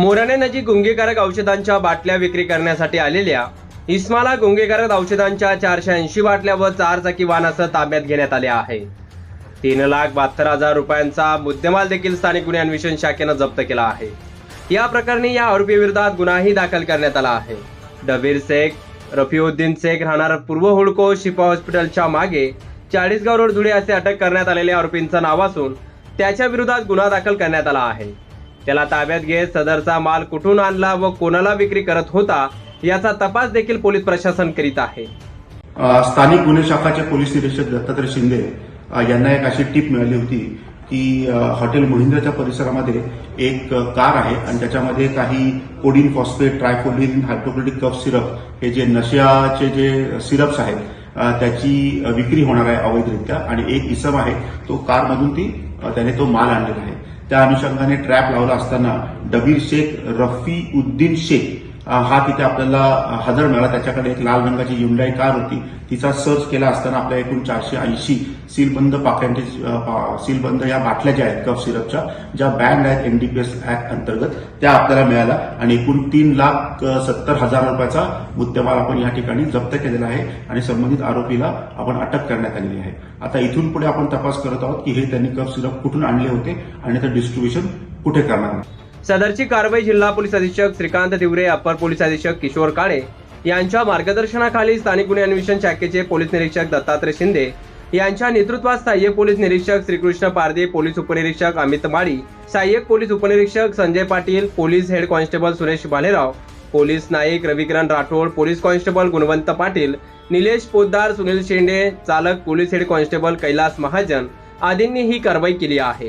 मोराने नजीक गुंगेकारक औषधांच्या बाटल्या विक्री करण्यासाठी आलेल्या इस्माला गुंगेकारक औषधांच्या चारशे ऐंशी बाटल्या व चारचाकी वाहनासह ताब्यात घेण्यात आले आहे. तीन लाख बहात्तर हजार रुपयांचा मुद्देमाल देखील स्थानिक गुन्हे अन्वेषण शाखेनं जप्त केला आहे. या प्रकरणी या आरोपी विरोधात गुन्हाही दाखल करण्यात आला आहे. डबीर शेख रफिउद्दीन शेख राहणार पूर्व हुडको शिपा हॉस्पिटलच्या मागे चाळीसगाव रोड धुळे असे अटक करण्यात आलेल्या आरोपींचं नाव असून त्याच्या विरोधात गुन्हा दाखल करण्यात आला आहे. त्याला ताब्यात घेत सदरचा माल कुठून आणला व कोणाला विक्री करत होता याचा तपास देखील पोलीस प्रशासन करीत आहे. स्थानिक गुन्हे शाखाचे पोलीस निरीक्षक दत्तात्रय शिंदे यांना एक अशी टीप मिळाली होती की हॉटेल मोहिंद्रच्या परिसरामध्ये एक कार आहे आणि त्याच्यामध्ये काही codeine phosphate triprolidine hydrochloric cough syrup हे जे नशियाचे जे सिरप्स आहेत त्याची विक्री होणार आहे अवैधरित्या आणि एक इसम आहे तो कारमधून ती त्याने तो माल आणलेला आहे. त्या अनुषंगाने ट्रॅप लावला असताना डबीर शेख रफी उद्दीन शेख हा तिथे आपल्याला हजर मिळाला. त्याच्याकडे एक लाल रंगाची युंडाई कार होती. तिचा सर्च केला असताना आपल्या एकूण चारशे ऐंशी सीलबंद पाक्यांचे सीलबंद या बाटल्या ज्या आहेत कफ सिरपच्या ज्या बँड आहेत एनडीपीएस ऍक्ट अंतर्गत त्या आपल्याला मिळाल्या. आणि एकूण तीन लाख सत्तर हजार रुपयाचा मुद्देमाल आपण या ठिकाणी जप्त केलेला आहे आणि संबंधित आरोपीला आपण अटक करण्यात आलेली आहे. आता इथून पुढे आपण तपास करत आहोत की हे त्यांनी कफ सिरप कुठून आणले होते आणि त्याचं डिस्ट्रीब्युशन कुठे करणार सदरची कारवाई जिल्हा पोलीस अधीक्षक श्रीकांत दिवरे अपर पोलीस अधीक्षक किशोर काळे यांच्या मार्गदर्शनाखाली स्थानिक गुन्हे अन्वेषण शाखेचे पोलीस निरीक्षक दत्तात्रय शिंदे यांच्या नेतृत्वात सहाय्यक पोलीस निरीक्षक श्रीकृष्ण पारदे पोलीस उपनिरीक्षक अमित माळी सहाय्यक पोलीस उपनिरीक्षक Sanjay Patil police head constable Suresh Bhalerao police naik Ravikiran Rathod police constable Gunwant Patil Nilesh Poddar Sunil Shende चालक police head constable Kailas Mahajan आदींनी ही कारवाई केली आहे.